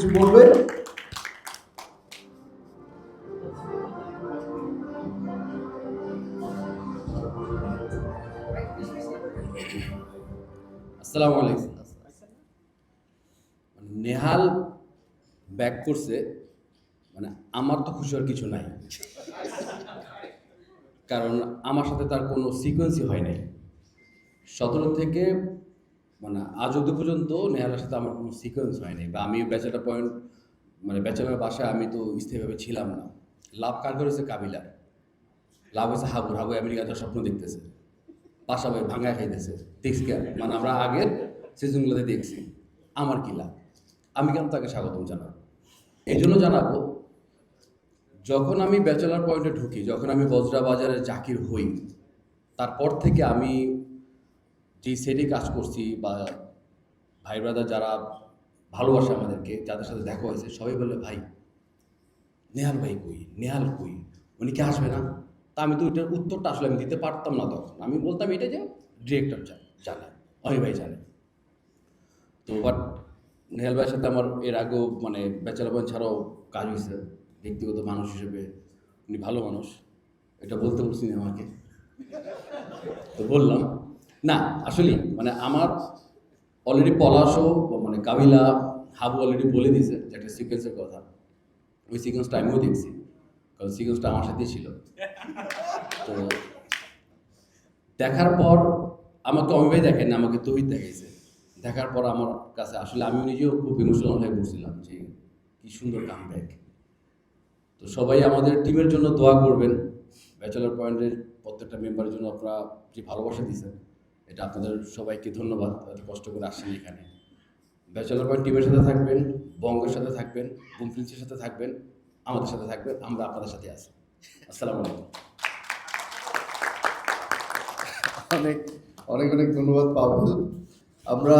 কিছু বলবে আসসালামু আলাইকুম। মানে নেহাল ব্যাক করছে মানে আমার তো খুশি হওয়ার কিছু নাই। কারণ আমার সাথে তার কোনো সিকোয়েন্সই হয় নাই। সতেরো থেকে মানে আজ অব্দি পর্যন্ত নেহালের সাথে আমার কোনো সিকোয়েন্স হয়নি বা আমি ব্যাচেলার পয়েন্ট মানে ব্যাচেলার বাসায় আমি তো স্থায়ীভাবে ছিলাম না। লাভ কার করেছে কাবিলার। লাভ হয়েছে হাবুর হাবু আমেরিকাতে স্বপ্ন দেখতেছে। পাশাপাশি ভাঙা খাইতেছে। দেখছি? মানে আমরা আগের সিজনগুলোতে দেখছি। আমার কি লাভ? আমি কেন তাকে স্বাগতম জানাব? এই জন্য জানাব, যখন আমি ব্যাচেলার পয়েন্টে ঢুকি, যখন আমি বজরা বাজারে জাকির হই, তারপর থেকে আমি যেই সেটে কাজ করছি বা ভাই ব্রাদার যারা ভালোবাসে আমাদেরকে, যাদের সাথে দেখা হয়েছে, সবাই বলে ভাই, নেহাল ভাই কই? নেহাল কই? উনি কি আসবে না? তা আমি তো ওইটার উত্তরটা আসলে আমি দিতে পারতাম না তখন। আমি বলতাম এটা যে ডিরেক্টর জানে অমি ভাই জানে। তো বাট নেহাল ভাইয়ের সাথে আমার এর আগেও মানে ব্যাচেলার পয়েন্ট ছাড়াও কাজ হয়েছে, ব্যক্তিগত মানুষ হিসেবে। উনি ভালো মানুষ, এটা বলতে বলছি আমাকে। তো বললাম না, আসলেই মানে আমার অলরেডি পলাশও মানে কাবিলা, হাবু অলরেডি বলে দিয়েছে যে একটা সিকোয়েন্সের কথা। ওই সিকোয়েন্সটা আমিও দেখছি, কারণ সিকোয়েন্সটা আমার সাথেই ছিল। তো দেখার পর আমাকে অমিভাই দেখেন আমাকে তহিদ দেখাইছে। দেখার পর আমার কাছে, আসলে আমি নিজেও খুব ইমোশনাল হয়ে পড়ছিলাম যে কি সুন্দর কাম তো সবাই আমাদের টিমের জন্য দোয়া করবেন। ব্যাচেলার পয়েন্টের প্রত্যেকটা মেম্বারের জন্য আপনারা যে ভালোবাসা দিয়েছেন এটা আপনাদের সবাইকে ধন্যবাদ, এত কষ্ট করে আসছেন এখানে। ব্যাচেলার পয়েন্ট টিমের সাথে থাকবেন, বঙ্গের সাথে থাকবেন বুমফিন্সের সাথে থাকবেন, আমাদের সাথে থাকবেন, আমরা আপনাদের সাথে আছি। আসসালাম আলাইকুম। অনেক অনেক অনেক ধন্যবাদ পাবো আমরা